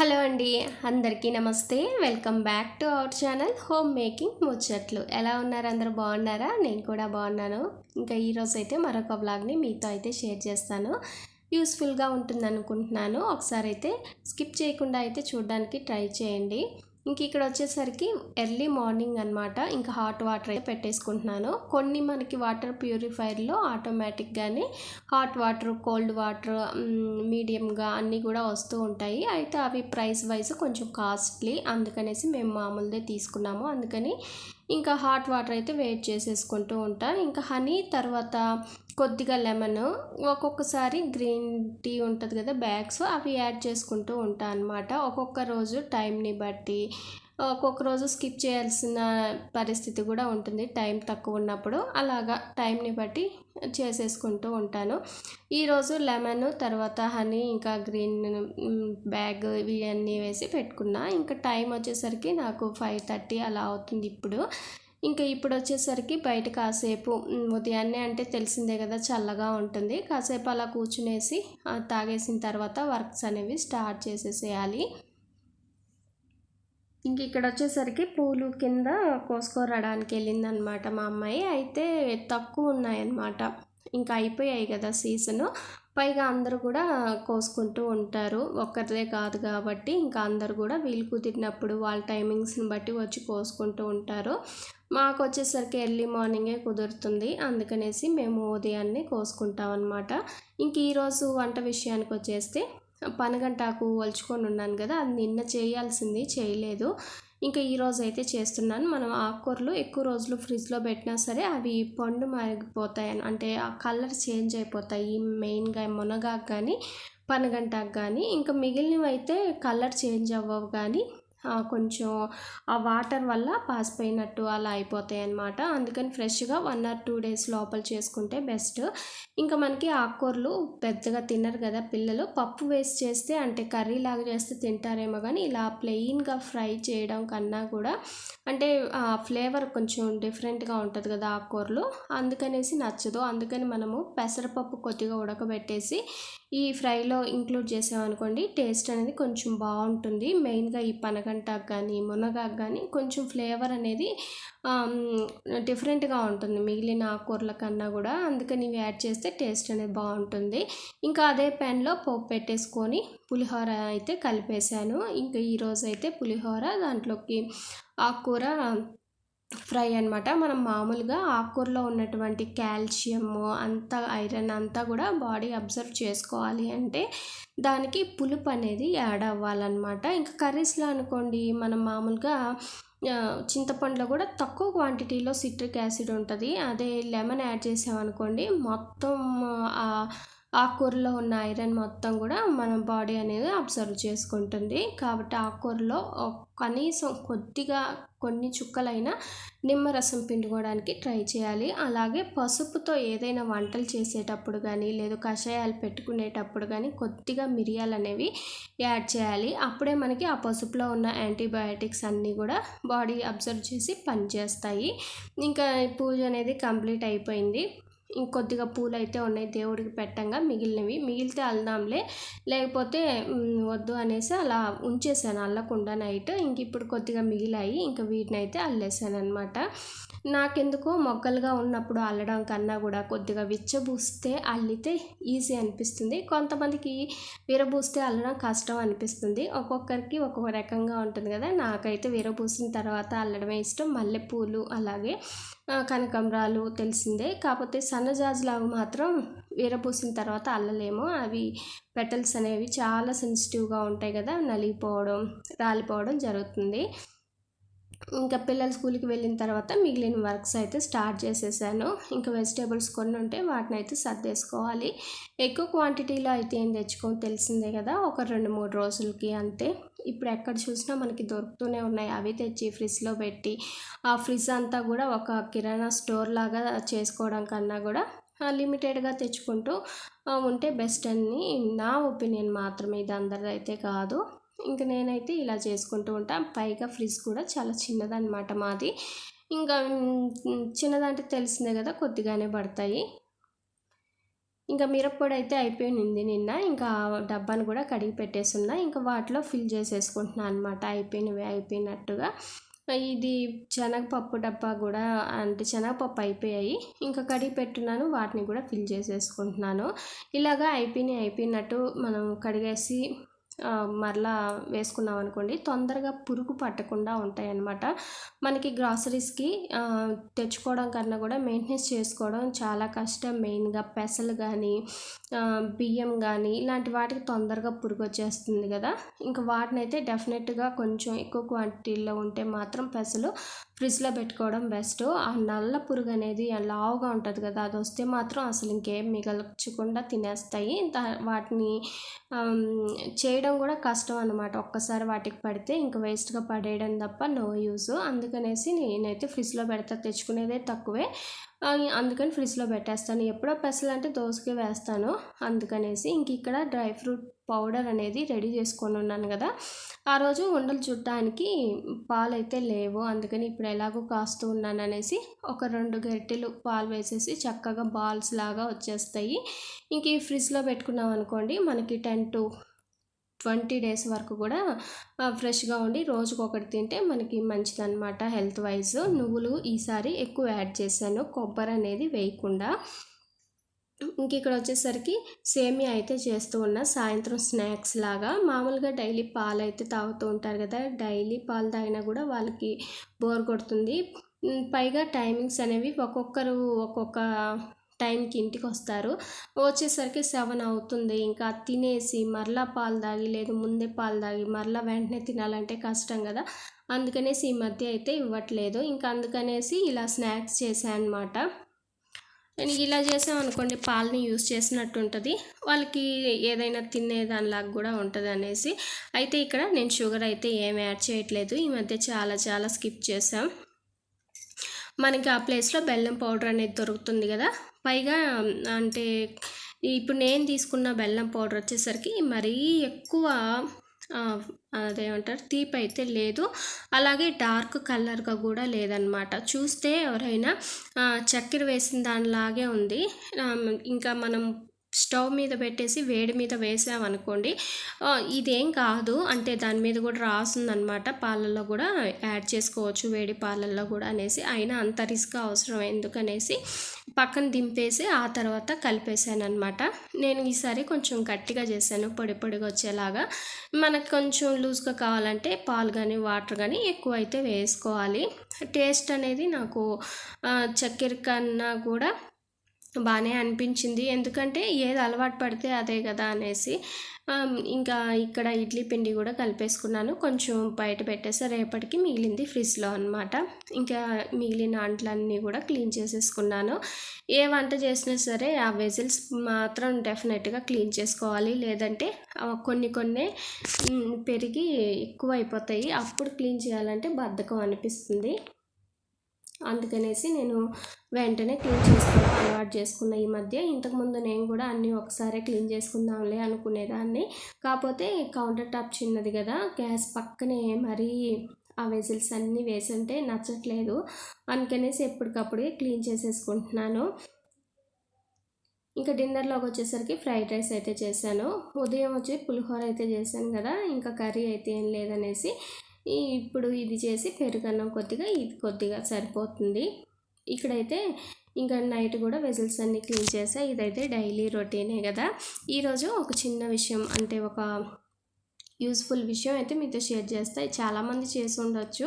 Hello అండి అందరికీ నమస్తే. Welcome back to our channel home making ముచ్చట్లు ఎలా ఉన్నారు? అందరూ బాగున్నారా? నేను కూడా బాగున్నాను. ఇంకా ఈరోజు అయితే మరొక బ్లాగ్ని మీతో అయితే షేర్ చేస్తాను. యూస్ఫుల్గా ఉంటుంది అనుకుంటున్నాను ఒకసారి అయితే స్కిప్ చేయకుండా అయితే చూడడానికి ట్రై చేయండి. ఇంక ఇక్కడ వచ్చేసరికి ఎర్లీ మార్నింగ్ అనమాట ఇంకా హాట్ వాటర్ అయితే పెట్టేసుకుంటున్నాను. కొన్ని మనకి వాటర్ ప్యూరిఫైర్లో ఆటోమేటిక్గానే హాట్ వాటర్ కోల్డ్ వాటర్ మీడియంగా అన్నీ కూడా వస్తూ ఉంటాయి. అయితే అవి ప్రైస్ వైజ్ కొంచెం కాస్ట్లీ అందుకనేసి మేము మామూలుదే తీసుకున్నాము. అందుకని ఇంకా హాట్ వాటర్ అయితే వెయిట్ చేసేసుకుంటూ ఉంటాను ఇంకా హనీ తర్వాత కొద్దిగా లెమన్ ఒక్కొక్కసారి గ్రీన్ టీ ఉంటుంది కదా బ్యాగ్స్ అవి యాడ్ చేసుకుంటూ ఉంటా అనమాట ఒక్కొక్క రోజు టైంని బట్టి ఒక్కొక్క రోజు స్కిప్ చేయాల్సిన పరిస్థితి కూడా ఉంటుంది టైం తక్కువ ఉన్నప్పుడు. అలాగా టైంని బట్టి చేసేసుకుంటూ ఉంటాను. ఈరోజు లెమన్ తర్వాత హనీ ఇంకా గ్రీన్ బ్యాగ్ ఇవన్నీ వేసి పెట్టుకున్నా. ఇంకా టైం వచ్చేసరికి నాకు ఫైవ్ థర్టీ అలా అవుతుంది ఇప్పుడు. ఇంకా ఇప్పుడు వచ్చేసరికి బయట కాసేపు ఉదయాన్నే అంటే తెలిసిందే కదా చల్లగా ఉంటుంది. కాసేపు అలా కూర్చునేసి తాగేసిన తర్వాత వర్క్స్ అనేవి స్టార్ట్ చేసేసేయాలి. ఇంక ఇక్కడ వచ్చేసరికి పూలు కింద కోసుకోరడానికి వెళ్ళిందనమాట మా అమ్మాయి. అయితే తక్కువ ఉన్నాయన్నమాట ఇంకా అయిపోయాయి కదా సీజను. పైగా అందరూ కూడా కోసుకుంటూ ఉంటారు. ఒక్కరిదే కాదు కాబట్టి ఇంకా అందరు కూడా వీలు కుదిరినప్పుడు వాళ్ళ టైమింగ్స్ని బట్టి వచ్చి కోసుకుంటూ ఉంటారు. మాకు వచ్చేసరికి ఎర్లీ మార్నింగే కుదురుతుంది. అందుకనేసి మేము ఉదయాన్నే కోసుకుంటాం అనమాట ఇంక ఈరోజు వంట విషయానికి వచ్చేస్తే పనగంటాకు వలుచుకొని ఉన్నాను కదా అది నిన్న చేయాల్సింది చేయలేదు. ఇంకా ఈరోజు అయితే చేస్తున్నాను. మనం ఆకుకూరలు ఎక్కువ రోజులు ఫ్రిడ్జ్లో పెట్టినా సరే అవి పండు మారిపోతాయి అంటే ఆ కలర్ చేంజ్ అయిపోతాయి. మెయిన్గా మునగాకు కానీ పనగంటాకు కానీ ఇంకా మిగిలినవి అయితే కలర్ చేంజ్ అవ్వవు కానీ కొంచెం ఆ వాటర్ వల్ల పాసిపోయినట్టు అలా అయిపోతాయి అన్నమాట. అందుకని ఫ్రెష్గా వన్ ఆర్ టూ డేస్ లోపల చేసుకుంటే బెస్ట్. ఇంకా మనకి ఆకుకూరలు పెద్దగా తినరు కదా పిల్లలు. పప్పు వేస్ట్ చేస్తే అంటే కర్రీ లాగా చేస్తే తింటారేమో కానీ ఇలా ప్లెయిన్గా ఫ్రై చేయడం కన్నా కూడా అంటే ఆ ఫ్లేవర్ కొంచెం డిఫరెంట్గా ఉంటుంది కదా ఆకుకూరలు. అందుకనేసి నచ్చదు. అందుకని మనము పెసరపప్పు కొద్దిగా ఉడకబెట్టేసి ఈ ఫ్రైలో ఇంక్లూడ్ చేసామనుకోండి టేస్ట్ అనేది కొంచెం బాగుంటుంది. మెయిన్గా ఈ పనగంటాకు కానీ మునగాకు కానీ కొంచెం ఫ్లేవర్ అనేది డిఫరెంట్గా ఉంటుంది. మిగిలిన ఆకుకూరల కన్నా కూడా అందుకని ఇవి యాడ్ చేస్తే టేస్ట్ అనేది బాగుంటుంది. ఇంకా అదే ప్యాన్లో పోపు పెట్టేసుకొని పులిహోర అయితే కలిపేశాను. ఇంకా ఈరోజు అయితే పులిహోర దాంట్లోకి ఆకుకూర ఫ్రై అనమాట మనం మామూలుగా ఆకుకూరలో ఉన్నటువంటి కాల్షియం అంత ఐరన్ అంతా కూడా బాడీ అబ్జర్వ్ చేసుకోవాలి అంటే దానికి పులుపు అనేది యాడ్ అవ్వాలన్నమాట. ఇంకా కర్రీస్లో అనుకోండి మనం మామూలుగా చింతపండులో కూడా తక్కువ క్వాంటిటీలో సిట్రిక్ యాసిడ్ ఉంటుంది. అదే లెమన్ యాడ్ చేసామనుకోండి మొత్తం ఆకుకూరలో ఉన్న ఐరన్ మొత్తం కూడా మన బాడీ అనేది అబ్జర్వ్ చేసుకుంటుంది. కాబట్టి ఆకుకూరలో కనీసం కొద్దిగా కొన్ని చుక్కలైన నిమ్మరసం పిండుకోవడానికి ట్రై చేయాలి. అలాగే పసుపుతో ఏదైనా వంటలు చేసేటప్పుడు కానీ లేదు కషాయాలు పెట్టుకునేటప్పుడు కానీ కొద్దిగా మిరియాలు అనేవి యాడ్ చేయాలి. అప్పుడే మనకి ఆ పసుపులో ఉన్న యాంటీబయాటిక్స్ అన్నీ కూడా బాడీ అబ్జర్వ్ చేసి పనిచేస్తాయి. ఇంకా పూజ అనేది కంప్లీట్ అయిపోయింది. ఇంకొద్దిగా పూలు అయితే ఉన్నాయి దేవుడికి పెట్టంగా మిగిలినవి. మిగిలితే అల్దాంలే లేకపోతే వద్దు అనేసి అలా ఉంచేసాను అల్లకుండా నైట్ ఇంక ఇప్పుడు కొద్దిగా మిగిలాయి. ఇంకా వీటిని అయితే అల్లేసాను అనమాట నాకెందుకో మొగ్గలుగా ఉన్నప్పుడు అల్లడం కన్నా కూడా కొద్దిగా విచ్చబూస్తే అల్లితే ఈజీ అనిపిస్తుంది. కొంతమందికి విరబూస్తే అల్లడం కష్టం అనిపిస్తుంది. ఒక్కొక్కరికి ఒక్కొక్క రకంగా ఉంటుంది కదా. నాకైతే విరబూసిన తర్వాత అల్లడమే ఇష్టం. మల్లెపూలు అలాగే కనకంబరాలు తెలిసిందే. కాకపోతే సన్నజాజులాగా మాత్రం విరబూసిన తర్వాత అల్లలేము. అవి పెటల్స్ అనేవి చాలా సెన్సిటివ్గా ఉంటాయి కదా. నలిగిపోవడం రాలిపోవడం జరుగుతుంది. ఇంకా పిల్లలు స్కూల్కి వెళ్ళిన తర్వాత మిగిలిన వర్క్స్ అయితే స్టార్ట్ చేసేసాను. ఇంకా వెజిటేబుల్స్ కొన్ని ఉంటే వాటిని అయితే సర్దేసుకోవాలి. ఎక్కువ క్వాంటిటీలో అయితే ఏం తెచ్చుకో తెలిసిందే కదా ఒక రెండు మూడు రోజులకి అంతే. ఇప్పుడు ఎక్కడ చూసినా మనకి దొరుకుతూనే ఉన్నాయి. అవి తెచ్చి ఫ్రిడ్జ్లో పెట్టి ఆ ఫ్రిడ్జ్ అంతా కూడా ఒక కిరాణా స్టోర్ లాగా చేసుకోవడం కన్నా కూడా లిమిటెడ్గా తెచ్చుకుంటూ ఉంటే బెస్ట్ అని నా ఒపీనియన్ మాత్రమే ఇది అందరిదైతే కాదు. ఇంకా నేనైతే ఇలా చేసుకుంటూ ఉంటాను పైగా ఫ్రిడ్జ్ కూడా చాలా చిన్నదనమాట మాది. ఇంకా చిన్నదంటే తెలిసిందే కదా కొద్దిగానే పడతాయి. ఇంకా మిరప్పొడి అయితే అయిపోయింది నిన్న. ఇంకా డబ్బాను కూడా కడిగి పెట్టేస్తున్నా ఇంకా వాటిలో ఫిల్ చేసేసుకుంటున్నాను అనమాట అయిపోయినవి అయిపోయినట్టుగా. ఇది శనగపప్పు డబ్బా కూడా అంటే శనగపప్పు అయిపోయాయి. ఇంకా కడిగి పెట్టున్నాను వాటిని కూడా ఫిల్ చేసేసుకుంటున్నాను. ఇలాగా అయిపోయినాయి అయిపోయినట్టు మనం కడిగేసి మరలా వేసుకున్నాం అనుకోండి తొందరగా పురుగు పట్టకుండా ఉంటాయి అన్నమాట మనకి గ్రాసరీస్కి తెచ్చుకోవడం కన్నా కూడా మెయింటెనెన్స్ చేసుకోవడం చాలా కష్టం. మెయిన్గా పెసలు కానీ బియ్యం కానీ ఇలాంటి వాటికి తొందరగా పురుగు వచ్చేస్తుంది కదా. ఇంకా వాటిని అయితే డెఫినెట్గా కొంచెం ఎక్కువ క్వాంటిటీలో ఉంటే మాత్రం పెసలు ఫ్రిడ్జ్లో పెట్టుకోవడం బెస్ట్. ఆ నల్ల పురుగు అనేది లావుగా ఉంటుంది కదా అది వస్తే మాత్రం అసలు ఇంకేం మిగల్చకుండా తినేస్తాయి. వాటిని చేయడం కూడా కష్టం అనమాట ఒక్కసారి వాటికి పడితే ఇంకా వేస్ట్గా పడేయడం తప్ప నో యూస్ అందుకనేసి నేనైతే ఫ్రిడ్జ్లో పెడతా తెచ్చుకునేదే తక్కువే. అందుకని ఫ్రిడ్జ్లో పెట్టేస్తాను. ఎప్పుడో పెసలు అంటే దోసకే వేస్తాను. అందుకనేసి ఇంక ఇక్కడ డ్రై ఫ్రూట్ పౌడర్ అనేది రెడీ చేసుకొని ఉన్నాను కదా. ఆ రోజు ఉండలు చుట్టడానికి పాలు అయితే లేవు. అందుకని ఇప్పుడు ఎలాగో కాస్తూ ఉన్నాను అనేసి ఒక రెండు గరిటెలు పాలు వేసేసి చక్కగా బాల్స్ లాగా వచ్చేస్తాయి. ఇంక ఈ ఫ్రిడ్జ్లో పెట్టుకున్నాం అనుకోండి మనకి టెన్ టు ట్వంటీ డేస్ వరకు కూడా ఫ్రెష్గా ఉండి రోజుకు ఒకటి తింటే మనకి మంచిదన్నమాట హెల్త్ వైజ్. నువ్వులు ఈసారి ఎక్కువ యాడ్ చేశాను. కొబ్బరి అనేది వేయకుండా. ఇంక ఇక్కడ వచ్చేసరికి సేమియా అయితే చేస్తూ ఉన్నా. సాయంత్రం స్నాక్స్ లాగా. మామూలుగా డైలీ పాలు అయితే తాగుతూ ఉంటారు కదా. డైలీ పాలు తాగినా కూడా వాళ్ళకి బోర్ కొడుతుంది. పైగా టైమింగ్స్ అనేవి ఒక్కొక్కరు ఒక్కొక్క టైంకి ఇంటికి వస్తారు వచ్చేసరికి సెవెన్ అవుతుంది. ఇంకా తినేసి మరలా పాలు తాగి లేదు ముందే పాలు తాగి మరలా వెంటనే తినాలంటే కష్టం కదా. అందుకనేసి ఈ మధ్య అయితే ఇవ్వట్లేదు. ఇంకా అందుకనేసి ఇలా స్నాక్స్ చేశాను అనమాట నేను ఇలా చేసామనుకోండి పాలని యూస్ చేసినట్టు ఉంటుంది. వాళ్ళకి ఏదైనా తినేదానిలాగా కూడా ఉంటుంది అనేసి. అయితే ఇక్కడ నేను షుగర్ అయితే ఏమి యాడ్ చేయట్లేదు. ఈ మధ్య చాలా చాలా స్కిప్ చేసాం. మనకి ఆ ప్లేస్లో బెల్లం పౌడర్ అనేది దొరుకుతుంది కదా. పైగా అంటే ఇప్పుడు నేను తీసుకున్న బెల్లం పౌడర్ వచ్చేసరికి మరీ ఎక్కువ అదేమంటారు? తీపి అయితే లేదు. అలాగే డార్క్ కలర్గా కూడా లేదనమాట చూస్తే ఎవరైనా చక్కెర వేసిన దానిలాగే ఉంది. ఇంకా మనం స్టవ్ మీద పెట్టేసి వేడి మీద వేసామనుకోండి ఇదేం కాదు. అంటే దాని మీద కూడా రాస్తుందనమాట పాలల్లో కూడా యాడ్ చేసుకోవచ్చు వేడి పాలల్లో కూడా అనేసి. అయినా అంత రిస్క్ అవసరం ఎందుకనేసి పక్కన దింపేసి ఆ తర్వాత కలిపేసాను అనమాట నేను ఈసారి కొంచెం గట్టిగా చేశాను పొడి పొడిగా వచ్చేలాగా. మనకు కొంచెం లూజ్గా కావాలంటే పాలు కానీ వాటర్ కానీ ఎక్కువ అయితే వేసుకోవాలి. టేస్ట్ అనేది నాకు చక్కెర కన్నా కూడా బాగానే అనిపించింది. ఎందుకంటే ఏది అలవాటు పడితే అదే కదా అనేసి. ఇంకా ఇక్కడ ఇడ్లీ పిండి కూడా కలిపేసుకున్నాను. కొంచెం బయట పెట్టేసి. రేపటికి మిగిలింది ఫ్రిడ్జ్లో అనమాట ఇంకా మిగిలిన అంట్లన్నీ కూడా క్లీన్ చేసేసుకున్నాను. ఏ వంట చేసినా సరే ఆ వెజిల్స్ మాత్రం డెఫినెట్గా క్లీన్ చేసుకోవాలి. లేదంటే కొన్ని కొన్ని పెరిగి ఎక్కువ అయిపోతాయి అప్పుడు క్లీన్ చేయాలంటే బద్ధకం అనిపిస్తుంది. అందుకనేసి నేను వెంటనే క్లీన్ చేసుకోవడం అలవాటు చేసుకున్న ఈ మధ్య. ఇంతకుముందు నేను కూడా అన్నీ ఒకసారి క్లీన్ చేసుకుందాంలే అనుకునేదాన్ని. కాకపోతే కౌంటర్ టాప్ చిన్నది కదా గ్యాస్ పక్కనే మరీ ఆ వెజిల్స్ అన్నీ వేసుంటే నచ్చట్లేదు. అందుకనేసి ఎప్పటికప్పుడు క్లీన్ చేసేసుకుంటున్నాను. ఇంకా డిన్నర్లోకి వచ్చేసరికి ఫ్రైడ్ రైస్ అయితే చేశాను. ఉదయం వచ్చి పులిహోర అయితే చేశాను కదా ఇంకా కర్రీ అయితే ఏం లేదనేసి ఇప్పుడు ఇది చేసి పెరుగన్నం కొద్దిగా ఇది కొద్దిగా సరిపోతుంది. ఇక్కడైతే ఇంకా నైట్ కూడా వెజల్స్ అన్నీ క్లీన్ చేసా. ఇదైతే డైలీ రొటీనే కదా. ఈరోజు ఒక చిన్న విషయం అంటే ఒక యూస్ఫుల్ విషయం అయితే మీతో షేర్ చేస్తాయి చాలామంది చేసి ఉండొచ్చు.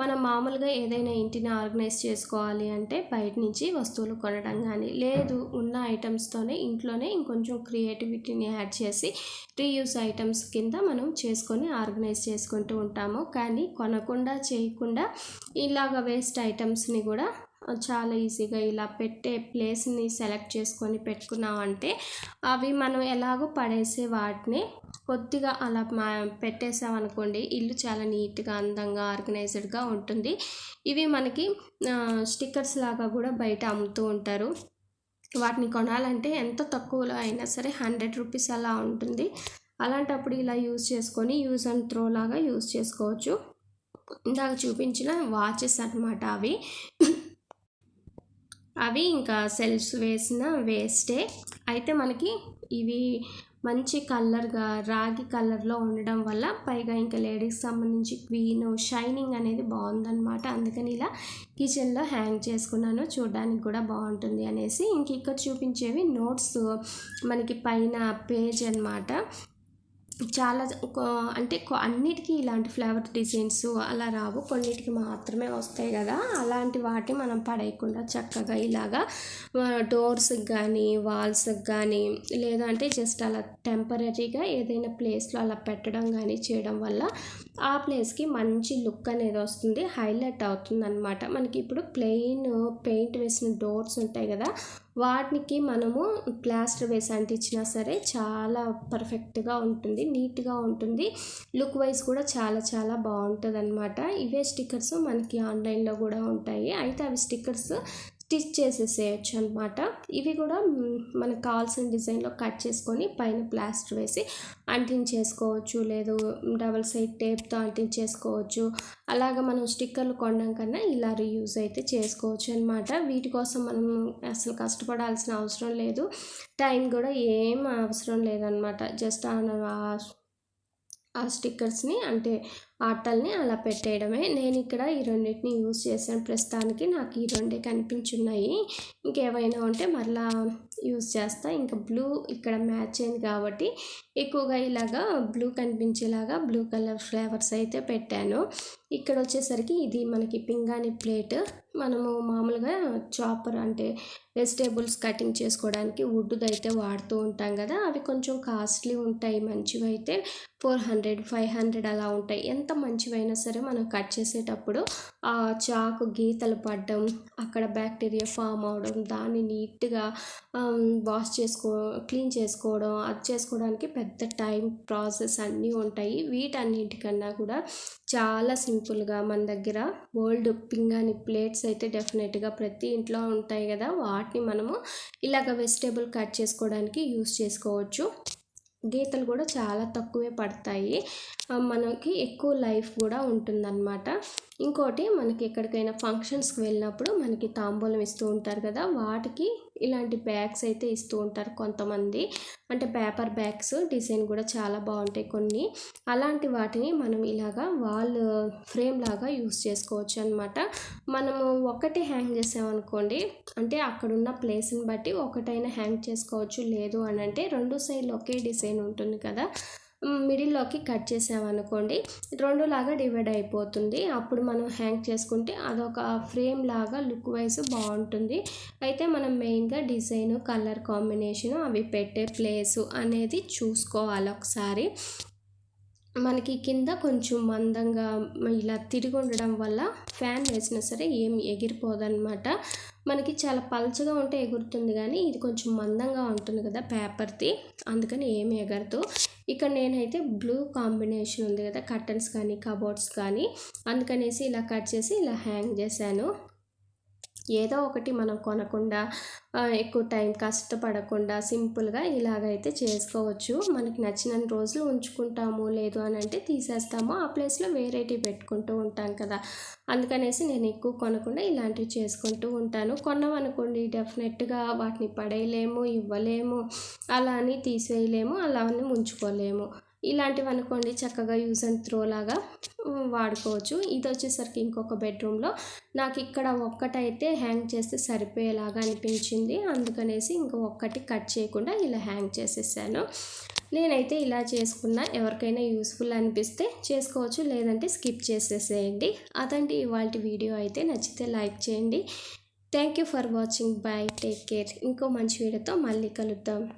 మనం మామూలుగా ఏదైనా ఇంటిని ఆర్గనైజ్ చేసుకోవాలి అంటే బయట నుంచి వస్తువులు కొనడం కానీ లేదు ఉన్న ఐటమ్స్తోనే ఇంట్లోనే ఇంకొంచెం క్రియేటివిటీని యాడ్ చేసి రీయూస్ ఐటమ్స్ కింద మనం చేసుకొని ఆర్గనైజ్ చేసుకుంటూ ఉంటాము. కానీ కొనకుండా చేయకుండా ఇలాగ వేస్ట్ ఐటమ్స్ని కూడా చాలా ఈజీగా ఇలా పెట్టే ప్లేస్ని సెలెక్ట్ చేసుకొని పెట్టుకున్నామంటే అవి మనం ఎలాగో పడేసే వాటిని కొద్దిగా అలా మా పెట్టేసామనుకోండి ఇల్లు చాలా నీట్గా అందంగా ఆర్గనైజ్డ్గా ఉంటుంది. ఇవి మనకి స్టిక్కర్స్ లాగా కూడా బయట అమ్ముతూ ఉంటారు. వాటిని కొనాలంటే ఎంత తక్కువలో అయినా సరే హండ్రెడ్ రూపీస్ అలా ఉంటుంది. అలాంటప్పుడు ఇలా యూజ్ చేసుకొని యూజ్ అండ్ త్రో లాగా యూజ్ చేసుకోవచ్చు. ఇందాక చూపించిన వాచెస్ అనమాట అవి. అవి ఇంకా సెల్ఫ్స్ వేసిన వేస్టే. అయితే మనకి ఇవి మంచి కలర్గా రాగి కలర్లో ఉండడం వల్ల పైగా ఇంకా లేడీస్ సంబంధించి క్వీన్ షైనింగ్ అనేది బాగుందన్నమాట. అందుకని ఇలా కిచెన్లో హ్యాంగ్ చేసుకున్నాను. చూడడానికి కూడా బాగుంటుంది అనేసి ఇంక ఇక్కడ చూపించేవి నోట్స్ మనకి పైన పేజ్ అనమాట చాలా ఒక అంటే అన్నిటికీ ఇలాంటి ఫ్లవర్ డిజైన్స్ అలా రావు. కొన్నిటికి మాత్రమే వస్తాయి కదా. అలాంటి వాటిని మనం పడేయకుండా చక్కగా ఇలాగా డోర్స్కి కానీ వాల్స్కి కానీ లేదంటే జస్ట్ అలా టెంపరీగా ఏదైనా ప్లేస్లో అలా పెట్టడం కానీ చేయడం వల్ల ఆ ప్లేస్కి మంచి లుక్ అనేది వస్తుంది. హైలైట్ అవుతుంది అనమాట మనకి ఇప్పుడు ప్లెయిన్ పెయింట్ వేసిన డోర్స్ ఉంటాయి కదా వాటికి మనము ప్లాస్టర్ వేసి అంటించినా సరే చాలా పర్ఫెక్ట్గా ఉంటుంది నీట్గా ఉంటుంది. లుక్ వైజ్ కూడా చాలా చాలా బాగుంటుంది అనమాట ఇవే స్టిక్కర్స్ మనకి ఆన్లైన్లో కూడా ఉంటాయి. అయితే అవి స్టిక్కర్స్ స్టిచ్ చేసేసేయచ్చు అనమాట ఇవి కూడా మనకు కావాల్సిన డిజైన్లో కట్ చేసుకొని పైన ప్లాస్టర్ వేసి అంటించేసుకోవచ్చు లేదు డబల్ సైడ్ టేప్తో అంటించేసుకోవచ్చు అలాగ మనం స్టిక్కర్లు కొనడం కన్నా ఇలా రీయూజ్ అయితే చేసుకోవచ్చు అనమాట వీటి కోసం మనం అసలు కష్టపడాల్సిన అవసరం లేదు. టైం కూడా ఏం అవసరం లేదనమాట జస్ట్ ఆ స్టిక్కర్స్ని అంటే ఆటల్ని అలా పెట్టేయడమే. నేను ఇక్కడ ఈ రెండింటిని యూజ్ చేశాను. ప్రస్తుతానికి నాకు ఈ రెండే కనిపించున్నాయి. ఇంకేమైనా ఉంటే మరలా యూస్ చేస్తా. ఇంకా బ్లూ ఇక్కడ మ్యాచ్ అయింది కాబట్టి ఎక్కువగా ఇలాగా బ్లూ కనిపించేలాగా బ్లూ కలర్ ఫ్లేవర్స్ అయితే పెట్టాను. ఇక్కడ వచ్చేసరికి ఇది మనకి పింగాణి ప్లేట్. మనము మామూలుగా చాపర్ అంటే వెజిటేబుల్స్ కటింగ్ చేసుకోవడానికి వుడ్ది అయితే వాడుతూ ఉంటాం కదా. అవి కొంచెం కాస్ట్లీ ఉంటాయి. మంచివి అయితే ఫోర్ హండ్రెడ్ ఫైవ్ హండ్రెడ్ అలా ఉంటాయి. ఎంత మంచివైనా సరే మనం కట్ చేసేటప్పుడు ఆ చాకు గీతలు పడడం అక్కడ బ్యాక్టీరియా ఫామ్ అవడం దాన్ని నీట్గా వాష్ చేసుకో క్లీన్ చేసుకోవడం అది చేసుకోవడానికి పెద్ద టైం ప్రాసెస్ అన్నీ ఉంటాయి. వీటన్నిటికన్నా కూడా చాలా సింపుల్గా మన దగ్గర ఓల్డ్ పింగాని ప్లేట్స్ అయితే డెఫినెట్గా ప్రతి ఇంట్లో ఉంటాయి కదా. వాటిని మనము ఇలాగ వెజిటేబుల్ కట్ చేసుకోవడానికి యూస్ చేసుకోవచ్చు. గీతలు కూడా చాలా తక్కువే పడతాయి. మనకి ఎక్కువ లైఫ్ కూడా ఉంటుందన్నమాట. ఇంకోటి మనకి ఎక్కడికైనా ఫంక్షన్స్కి వెళ్ళినప్పుడు మనకి తాంబూలం ఇస్తూ ఉంటారు కదా వాటికి ఇలాంటి బ్యాగ్స్ అయితే ఇస్తూ ఉంటారు కొంతమంది. అంటే పేపర్ బ్యాగ్స్ డిజైన్ కూడా చాలా బాగుంటాయి కొన్ని. అలాంటి వాటిని మనం ఇలాగా వాల్ ఫ్రేమ్ లాగా యూస్ చేసుకోవచ్చు అనమాట మనము ఒకటి హ్యాంగ్ చేసామనుకోండి అంటే అక్కడున్న ప్లేస్ని బట్టి ఒకటైనా హ్యాంగ్ చేసుకోవచ్చు. లేదు అని అంటే రెండు సైడ్లు ఒకే డిజైన్ ఉంటుంది కదా. మిడిల్లోకి కట్ చేసామనుకోండి రెండు లాగా డివైడ్ అయిపోతుంది. అప్పుడు మనం హ్యాంగ్ చేసుకుంటే అదొక ఫ్రేమ్ లాగా లుక్ వైజ్ బాగుంటుంది. అయితే మనం మెయిన్గా డిజైన్ కలర్ కాంబినేషన్ అవి పెట్టే ప్లేసు అనేది చూసుకోవాలి ఒకసారి. మనకి కింద కొంచెం మందంగా ఇలా తిరిగి ఉండడం వల్ల ఫ్యాన్ వేసినా సరే ఏం ఎగిరిపోదన్నమాట. మనకి చాలా పల్చగా ఉంటే ఎగురుతుంది కానీ ఇది కొంచెం మందంగా ఉంటుంది కదా పేపర్ది అందుకని ఏమి ఎగరదు. ఇక్కడ నేనైతే బ్లూ కాంబినేషన్ ఉంది కదా కర్టన్స్ కానీ కబోర్డ్స్ కానీ. అందుకనేసి ఇలా కట్ చేసి ఇలా హ్యాంగ్ చేశాను. ఏదో ఒకటి మనం కొనకుండా ఎక్కువ టైం కష్టపడకుండా సింపుల్గా ఇలాగైతే చేసుకోవచ్చు. మనకి నచ్చిన రోజులు ఉంచుకుంటాము లేదు అని అంటే తీసేస్తాము. ఆ ప్లేస్లో వేరేటివి పెట్టుకుంటూ ఉంటాం కదా. అందుకనేసి నేను ఎక్కువ కొనకుండా ఇలాంటివి చేసుకుంటూ ఉంటాను. కొన్నామనుకోండి డెఫినెట్గా వాటిని పడేయలేము ఇవ్వలేము అలా అని తీసేయలేము అలా అని ఉంచుకోలేము ఇలాంటివి అనుకోండి చక్కగా యూజ్ అండ్ త్రో లాగా వాడుకోవచ్చు. ఇది వచ్చేసరికి ఇంకొక బెడ్రూమ్లో. నాకు ఇక్కడ ఒక్కటైతే హ్యాంగ్ చేస్తే సరిపోయేలాగా అనిపించింది. అందుకనేసి ఇంక ఒక్కటి కట్ చేయకుండా ఇలా హ్యాంగ్ చేసేసాను. నేనైతే ఇలా చేసుకున్నా. ఎవరికైనా యూస్ఫుల్ అనిపిస్తే చేసుకోవచ్చు. లేదంటే స్కిప్ చేసేసేయండి. అదండి ఇవాళ వీడియో అయితే. నచ్చితే లైక్ చేయండి. Thank you for watching. Bye. Take care. ఇంకో మంచి వీడియోతో మళ్ళీ కలుద్దాం.